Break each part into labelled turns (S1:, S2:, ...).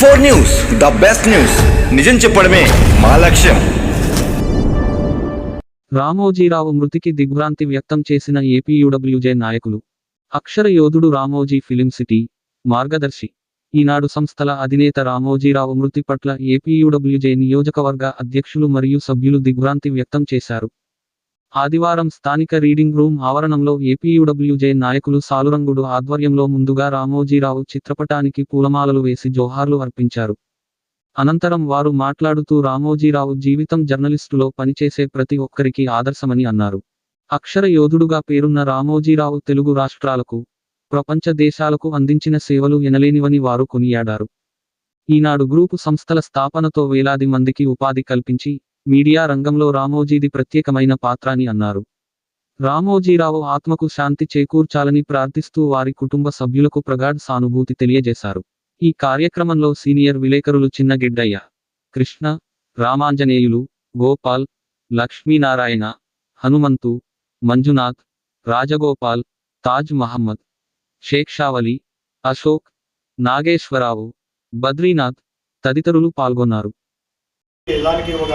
S1: Four news the best news. నిజం చెప్పడమే మా లక్ష్యం.
S2: రామోజీరావు మృతికి దిగ్భ్రాంతి వ్యక్తం చేసిన ఏపీయూడబ్ల్యూజే నాయకులు. అక్షర యోధుడు రామోజీ ఫిలిం సిటీ మార్గదర్శి. ఈనాడు సంస్థల అధినేత రామోజీరావు మృతి పట్ల ఏపీయూడబ్ల్యూజే నియోజకవర్గ అధ్యక్షులు మరియు సభ్యులు దిగ్భ్రాంతి వ్యక్తం చేశారు. ఆదివారం స్థానిక రీడింగ్ రూమ్ ఆవరణంలో ఏపీయూడబ్ల్యూజే నాయకులు సాలురంగుడు ఆధ్వర్యంలో ముందుగా రామోజీరావు చిత్రపటానికి పూలమాలలు వేసి జోహార్లు అర్పించారు. అనంతరం వారు మాట్లాడుతూ రామోజీరావు జీవితం జర్నలిస్టులో పనిచేసే ప్రతి ఒక్కరికి ఆదర్శమని అన్నారు. అక్షర యోధుడుగా పేరున్న రామోజీరావు తెలుగు రాష్ట్రాలకు ప్రపంచ దేశాలకు అందించిన సేవలు ఎనలేనివని వారు కొనియాడారు. ఈనాడు గ్రూపు సంస్థల స్థాపనతో వేలాది మందికి ఉపాధి కల్పించి మీడియా రంగంలో రామోజీది ప్రత్యేకమైన పాత్ర అని అన్నారు. రామోజీరావు ఆత్మకు శాంతి చేకూర్చాలని ప్రార్థిస్తూ వారి కుటుంబ సభ్యులకు ప్రగాఢ సానుభూతి తెలియజేశారు. ఈ కార్యక్రమంలో సీనియర్ విలేకరులు చిన్నగిడ్డయ్య కృష్ణ రామాంజనేయులు గోపాల్ లక్ష్మీనారాయణ హనుమంతు మంజునాథ్ రాజగోపాల్ తాజ్ మహమ్మద్ షేక్షావలి అశోక్ నాగేశ్వరరావు బద్రీనాథ్ తదితరులు పాల్గొన్నారు.
S3: దానికి ఒక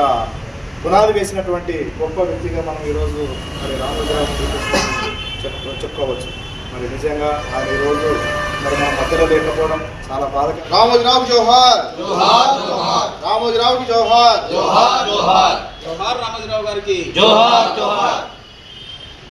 S3: పునాది వేసినటువంటి గొప్ప వ్యక్తిగా మనం ఈరోజు మరి రామోజీరావు చెప్ప చెప్పుకోవచ్చు. మరి నిజంగా ఆయన ఈరోజు మరి మన మధ్యలో లేకపోవడం చాలా బాధ రామోజీరావు జోహార్! రామోజీరావుకి జోహార్!
S4: జోహార్ రామోజీరావు గారికి జోహార్ జోహార్!